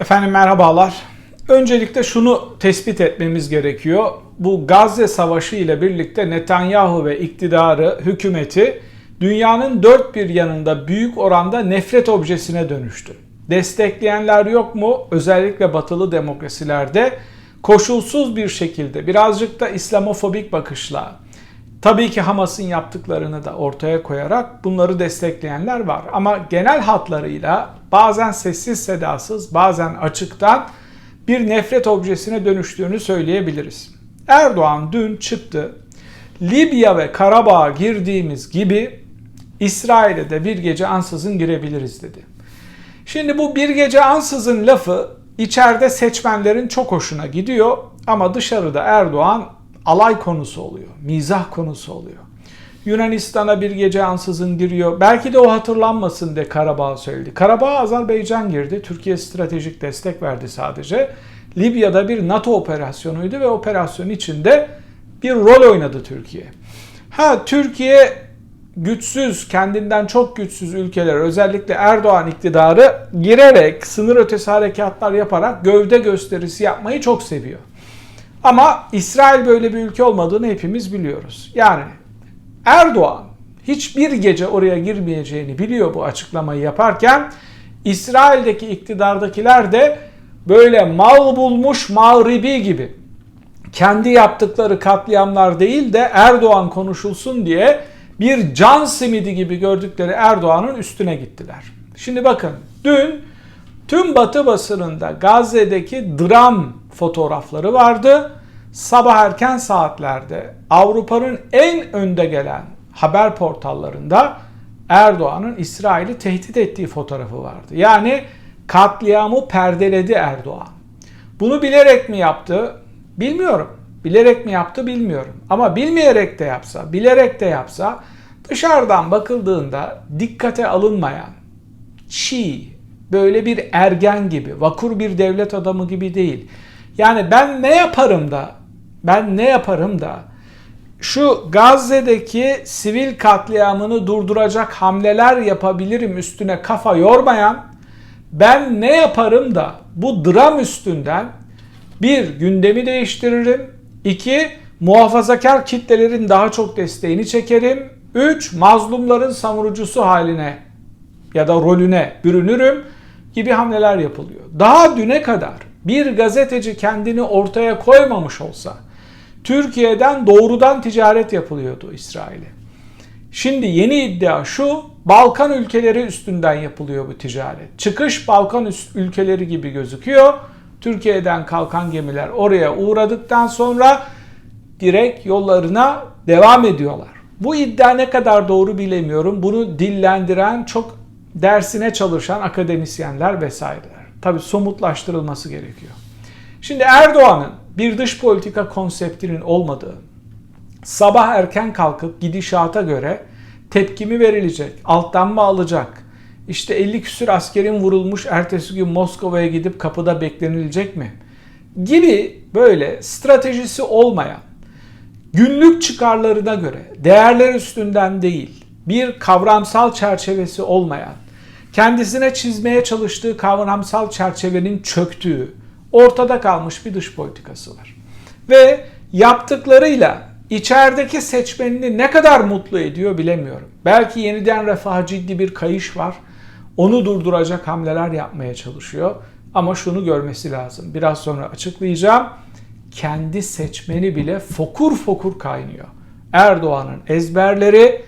Efendim merhabalar. Öncelikle şunu tespit etmemiz gerekiyor. Bu Gazze Savaşı ile birlikte Netanyahu ve iktidarı, hükümeti dünyanın dört bir yanında büyük oranda nefret objesine dönüştü. Destekleyenler yok mu? Özellikle batılı demokrasilerde koşulsuz bir şekilde birazcık da İslamofobik bakışla tabii ki Hamas'ın yaptıklarını da ortaya koyarak bunları destekleyenler var. Ama genel hatlarıyla bazen sessiz sedasız bazen açıktan bir nefret objesine dönüştüğünü söyleyebiliriz. Erdoğan dün çıktı. Libya ve Karabağ'a girdiğimiz gibi İsrail'e de bir gece ansızın girebiliriz dedi. Şimdi bu bir gece ansızın lafı içeride seçmenlerin çok hoşuna gidiyor ama dışarıda Erdoğan alay konusu oluyor, mizah konusu oluyor. Yunanistan'a bir gece ansızın giriyor. Belki de o hatırlanmasın de Karabağ söyledi. Karabağ Azerbaycan girdi. Türkiye stratejik destek verdi sadece. Libya'da bir NATO operasyonuydu ve operasyon içinde bir rol oynadı Türkiye. Ha Türkiye güçsüz, kendinden çok güçsüz ülkeler özellikle Erdoğan iktidarı girerek sınır ötesi harekatlar yaparak gövde gösterisi yapmayı çok seviyor. Ama İsrail böyle bir ülke olmadığını hepimiz biliyoruz. Yani Erdoğan hiçbir gece oraya girmeyeceğini biliyor bu açıklamayı yaparken İsrail'deki iktidardakiler de böyle mal bulmuş mağribi gibi kendi yaptıkları katliamlar değil de Erdoğan konuşulsun diye bir can simidi gibi gördükleri Erdoğan'ın üstüne gittiler. Şimdi bakın dün tüm batı basınında Gazze'deki dram fotoğrafları vardı. Sabah erken saatlerde Avrupa'nın en önde gelen haber portallarında Erdoğan'ın İsrail'i tehdit ettiği fotoğrafı vardı. Yani katliamı perdeledi Erdoğan. Bunu bilerek mi yaptı? Bilmiyorum. Bilerek mi yaptı bilmiyorum. Ama bilmeyerek de yapsa, bilerek de yapsa dışarıdan bakıldığında dikkate alınmayan, çiğ, böyle bir ergen gibi, vakur bir devlet adamı gibi değil. Yani ben ne yaparım da, ben ne yaparım da şu Gazze'deki sivil katliamını durduracak hamleler yapabilirim üstüne kafa yormayan, ben ne yaparım da bu dram üstünden bir gündemi değiştiririm, iki muhafazakar kitlelerin daha çok desteğini çekerim, üç mazlumların savunucusu haline ya da rolüne bürünürüm gibi hamleler yapılıyor. Daha düne kadar bir gazeteci kendini ortaya koymamış olsa Türkiye'den doğrudan ticaret yapılıyordu İsrail'e. Şimdi yeni iddia şu, Balkan ülkeleri üstünden yapılıyor bu ticaret. Çıkış Balkan ülkeleri gibi gözüküyor. Türkiye'den kalkan gemiler oraya uğradıktan sonra direkt yollarına devam ediyorlar. Bu iddia ne kadar doğru bilemiyorum. Bunu dillendiren çok dersine çalışan akademisyenler vesaireler. Tabi somutlaştırılması gerekiyor. Şimdi Erdoğan'ın bir dış politika konseptinin olmadığı, sabah erken kalkıp gidişata göre tepkimi verilecek, alttan mı alacak, işte 50 küsür askerin vurulmuş ertesi gün Moskova'ya gidip kapıda beklenilecek mi? Gibi böyle stratejisi olmayan, günlük çıkarlarına göre değerler üstünden değil, bir kavramsal çerçevesi olmayan, kendisine çizmeye çalıştığı kavramsal çerçevenin çöktüğü, ortada kalmış bir dış politikası var. Ve yaptıklarıyla içerideki seçmenini ne kadar mutlu ediyor bilemiyorum. Belki yeniden refaha ciddi bir kayış var. Onu durduracak hamleler yapmaya çalışıyor. Ama şunu görmesi lazım. Biraz sonra açıklayacağım. Kendi seçmeni bile fokur fokur kaynıyor. Erdoğan'ın ezberleri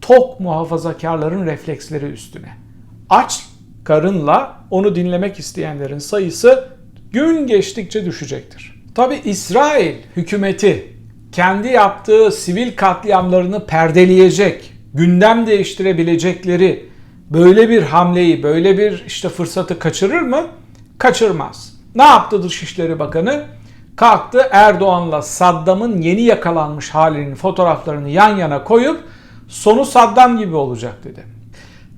tok muhafazakarların refleksleri üstüne. Aç karınla onu dinlemek isteyenlerin sayısı gün geçtikçe düşecektir. Tabi İsrail hükümeti kendi yaptığı sivil katliamlarını perdeleyecek, gündem değiştirebilecekleri böyle bir hamleyi, böyle bir işte fırsatı kaçırır mı? Kaçırmaz. Ne yaptı Dışişleri Bakanı? Kalktı Erdoğan'la Saddam'ın yeni yakalanmış halinin fotoğraflarını yan yana koyup sonu Saddam gibi olacak dedi.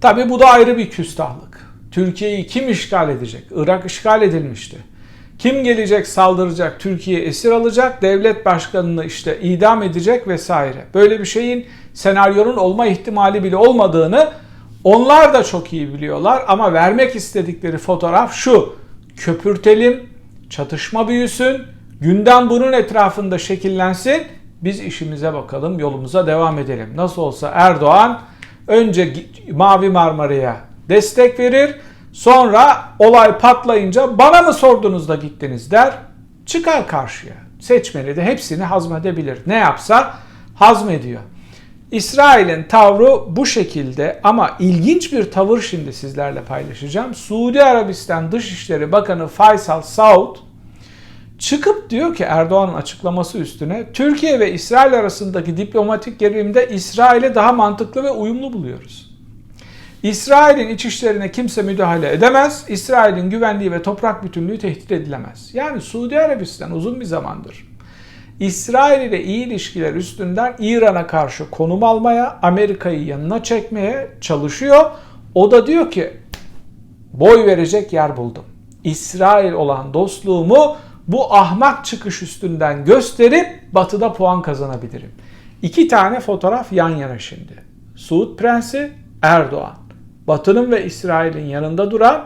Tabi bu da ayrı bir küstahlık. Türkiye'yi kim işgal edecek? Irak işgal edilmişti. Kim gelecek saldıracak, Türkiye esir alacak, devlet başkanını işte idam edecek vesaire. Böyle bir şeyin senaryonun olma ihtimali bile olmadığını onlar da çok iyi biliyorlar ama vermek istedikleri fotoğraf şu. köpürtelim, çatışma büyüsün, gündem bunun etrafında şekillensin. Biz işimize bakalım, yolumuza devam edelim. Nasıl olsa Erdoğan önce Mavi Marmara'ya destek verir. Sonra olay patlayınca bana mı sordunuz da gittiniz der. Çıkar karşıya. Seçmeni de hepsini hazmedebilir. Ne yapsa hazmediyor. İsrail'in tavrı bu şekilde ama ilginç bir tavır şimdi sizlerle paylaşacağım. Suudi Arabistan Dışişleri Bakanı Faysal Saud çıkıp diyor ki Erdoğan'ın açıklaması üstüne Türkiye ve İsrail arasındaki diplomatik gerilimde İsrail'i daha mantıklı ve uyumlu buluyoruz. İsrail'in iç işlerine kimse müdahale edemez. İsrail'in güvenliği ve toprak bütünlüğü tehdit edilemez. Yani Suudi Arabistan uzun bir zamandır İsrail ile iyi ilişkiler üstünden İran'a karşı konum almaya, Amerika'yı yanına çekmeye çalışıyor. O da diyor ki boy verecek yer buldum. İsrail olan dostluğumu bu ahmak çıkış üstünden gösterip batıda puan kazanabilirim. İki tane fotoğraf yan yana şimdi. Suud Prensi Erdoğan. Batı'nın ve İsrail'in yanında duran,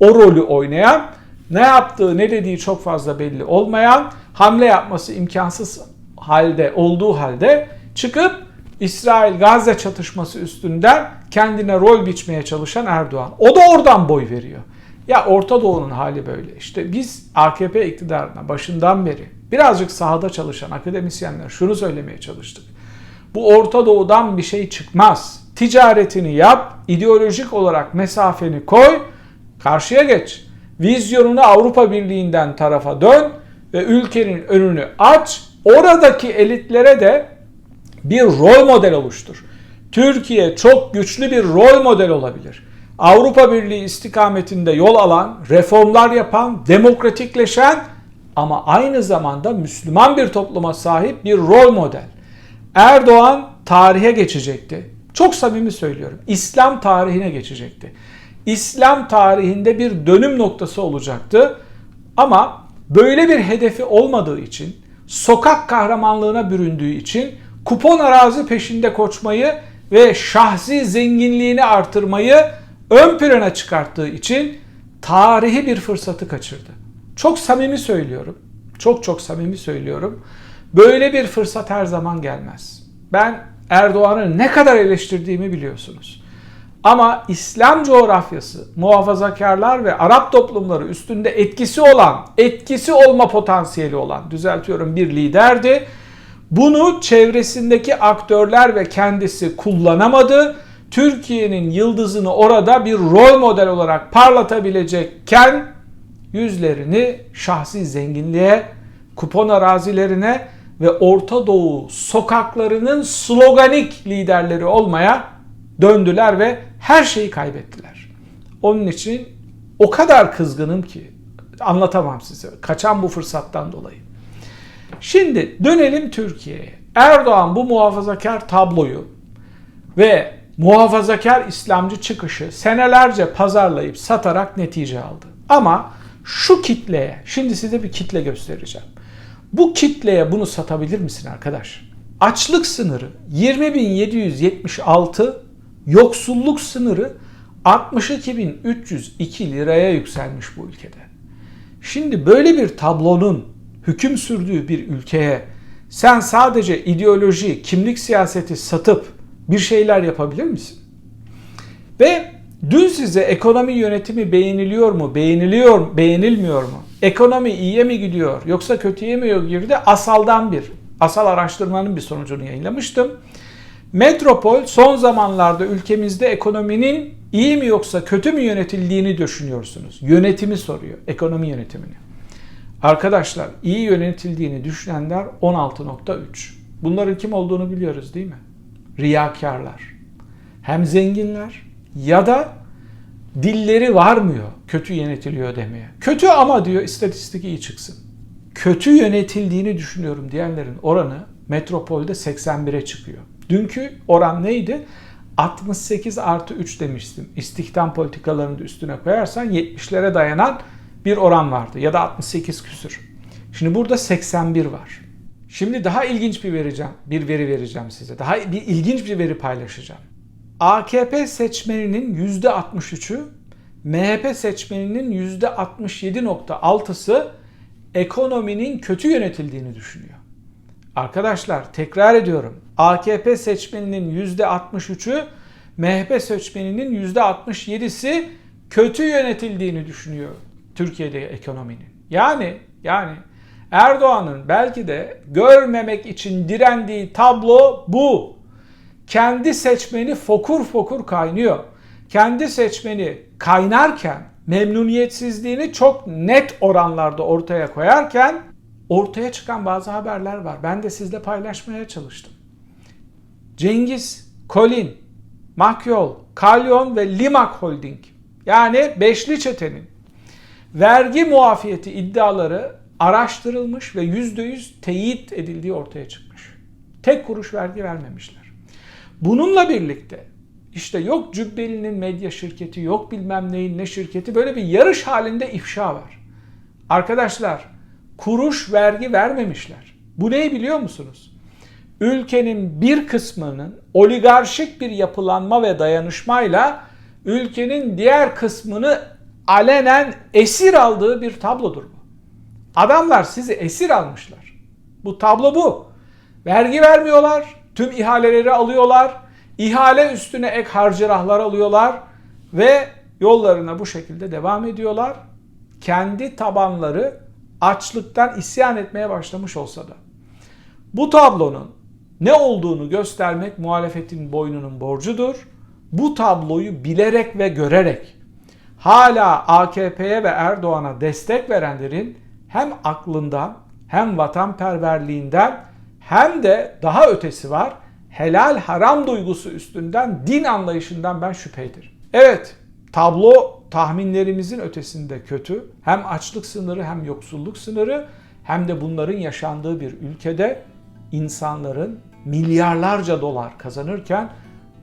o rolü oynayan, ne yaptığı ne dediği çok fazla belli olmayan, hamle yapması imkansız halde olduğu halde çıkıp İsrail-Gazze çatışması üstünden kendine rol biçmeye çalışan Erdoğan. O da oradan boy veriyor. Ya Orta Doğu'nun hali böyle. İşte biz AKP iktidarına başından beri birazcık sahada çalışan akademisyenler şunu söylemeye çalıştık. Bu Orta Doğu'dan bir şey çıkmaz. Ticaretini yap, ideolojik olarak mesafeni koy, karşıya geç. Vizyonunu Avrupa Birliği'nden tarafa dön ve ülkenin önünü aç. Oradaki elitlere de bir rol model oluştur. Türkiye çok güçlü bir rol model olabilir. Avrupa Birliği istikametinde yol alan, reformlar yapan, demokratikleşen ama aynı zamanda Müslüman bir topluma sahip bir rol model. Erdoğan tarihe geçecekti. Çok samimi söylüyorum. İslam tarihine geçecekti. İslam tarihinde bir dönüm noktası olacaktı. Ama böyle bir hedefi olmadığı için, sokak kahramanlığına büründüğü için kupon arazi peşinde koşmayı ve şahsi zenginliğini artırmayı ön plana çıkarttığı için tarihi bir fırsatı kaçırdı. Çok samimi söylüyorum. Çok çok samimi söylüyorum. Böyle bir fırsat her zaman gelmez. Ben Erdoğan'ı ne kadar eleştirdiğimi biliyorsunuz. Ama İslam coğrafyası, muhafazakarlar ve Arap toplumları üstünde etkisi olan, etkisi olma potansiyeli olan, düzeltiyorum bir liderdi. Bunu çevresindeki aktörler ve kendisi kullanamadı. Türkiye'nin yıldızını orada bir rol model olarak parlatabilecekken yüzlerini şahsi zenginliğe, kupon arazilerine ve Orta Doğu sokaklarının sloganik liderleri olmaya döndüler ve her şeyi kaybettiler. Onun için o kadar kızgınım ki anlatamam size. Kaçan bu fırsattan dolayı. Şimdi dönelim Türkiye'ye. Erdoğan bu muhafazakar tabloyu ve muhafazakar İslamcı çıkışı senelerce pazarlayıp satarak netice aldı. Ama şu kitleye, şimdi size bir kitle göstereceğim. Bu kitleye bunu satabilir misin arkadaş? Açlık sınırı 20.776, yoksulluk sınırı 62.302 liraya yükselmiş bu ülkede. Şimdi böyle bir tablonun hüküm sürdüğü bir ülkeye sen sadece ideoloji, kimlik siyaseti satıp bir şeyler yapabilir misin? Ve dün size ekonomi yönetimi beğeniliyor mu, beğeniliyor, beğenilmiyor mu? Ekonomi iyiye mi gidiyor yoksa kötüye mi girdi? Asaldan bir, asal araştırmanın bir sonucunu yayınlamıştım. Metropol son zamanlarda ülkemizde ekonominin iyi mi yoksa kötü mü yönetildiğini düşünüyorsunuz. Yönetimi soruyor, ekonomi yönetimini. Arkadaşlar iyi yönetildiğini düşünenler 16.3. Bunların kim olduğunu biliyoruz değil mi? Riyakarlar. Hem zenginler ya da dilleri varmıyor kötü yönetiliyor demeye. Kötü ama diyor istatistik iyi çıksın. Kötü yönetildiğini düşünüyorum diyenlerin oranı metropolde 81'e çıkıyor. Dünkü oran neydi? 68 artı 3 demiştim. İstihdam politikalarını da üstüne koyarsan 70'lere dayanan bir oran vardı ya da 68 küsür. Şimdi burada 81 var. Şimdi daha ilginç bir vereceğim, bir veri vereceğim size. Daha bir ilginç bir veri paylaşacağım. AKP seçmeninin %63'ü MHP seçmeninin %67.6'sı ekonominin kötü yönetildiğini düşünüyor. Arkadaşlar tekrar ediyorum. AKP seçmeninin %63'ü, MHP seçmeninin %67'si kötü yönetildiğini düşünüyor Türkiye'de ekonominin. Yani yani Erdoğan'ın belki de görmemek için direndiği tablo bu. Kendi seçmeni fokur fokur kaynıyor. Kendi seçmeni kaynarken memnuniyetsizliğini çok net oranlarda ortaya koyarken ortaya çıkan bazı haberler var. Ben de sizle paylaşmaya çalıştım. Cengiz, Colin, Makyol, Kalyon ve Limak Holding yani beşli çetenin vergi muafiyeti iddiaları araştırılmış ve %100 teyit edildiği ortaya çıkmış. Tek kuruş vergi vermemişler. Bununla birlikte işte yok Cübbeli'nin medya şirketi, yok bilmem neyin ne şirketi böyle bir yarış halinde ifşa var. Arkadaşlar kuruş vergi vermemişler. Bu neyi biliyor musunuz? Ülkenin bir kısmının oligarşik bir yapılanma ve dayanışmayla ülkenin diğer kısmını alenen esir aldığı bir tablodur bu. Adamlar sizi esir almışlar. Bu tablo bu. Vergi vermiyorlar, tüm ihaleleri alıyorlar, ihale üstüne ek harcırahlar alıyorlar ve yollarına bu şekilde devam ediyorlar. Kendi tabanları açlıktan isyan etmeye başlamış olsa da. Bu tablonun ne olduğunu göstermek muhalefetin boynunun borcudur. Bu tabloyu bilerek ve görerek hala AKP'ye ve Erdoğan'a destek verenlerin hem aklından hem vatanperverliğinden hem de daha ötesi var helal haram duygusu üstünden din anlayışından ben şüphe ederim. Evet tablo tahminlerimizin ötesinde kötü. Hem açlık sınırı hem yoksulluk sınırı hem de bunların yaşandığı bir ülkede insanların milyarlarca dolar kazanırken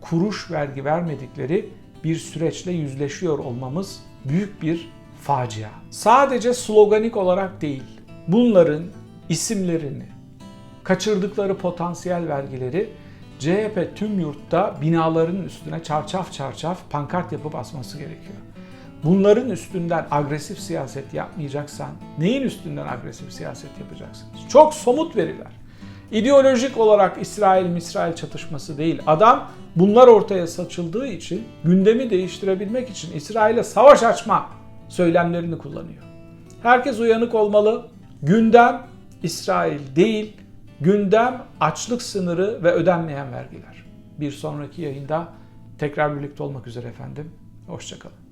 kuruş vergi vermedikleri bir süreçle yüzleşiyor olmamız büyük bir facia. Sadece sloganik olarak değil, bunların isimlerini, kaçırdıkları potansiyel vergileri CHP tüm yurtta binaların üstüne çarçaf çarçaf pankart yapıp asması gerekiyor. Bunların üstünden agresif siyaset yapmayacaksan neyin üstünden agresif siyaset yapacaksınız? Çok somut veriler. İdeolojik olarak İsrail İsrail çatışması değil. Adam bunlar ortaya saçıldığı için gündemi değiştirebilmek için İsrail'e savaş açma söylemlerini kullanıyor. Herkes uyanık olmalı. Gündem İsrail değil, gündem açlık sınırı ve ödenmeyen vergiler. Bir sonraki yayında tekrar birlikte olmak üzere efendim. Hoşçakalın.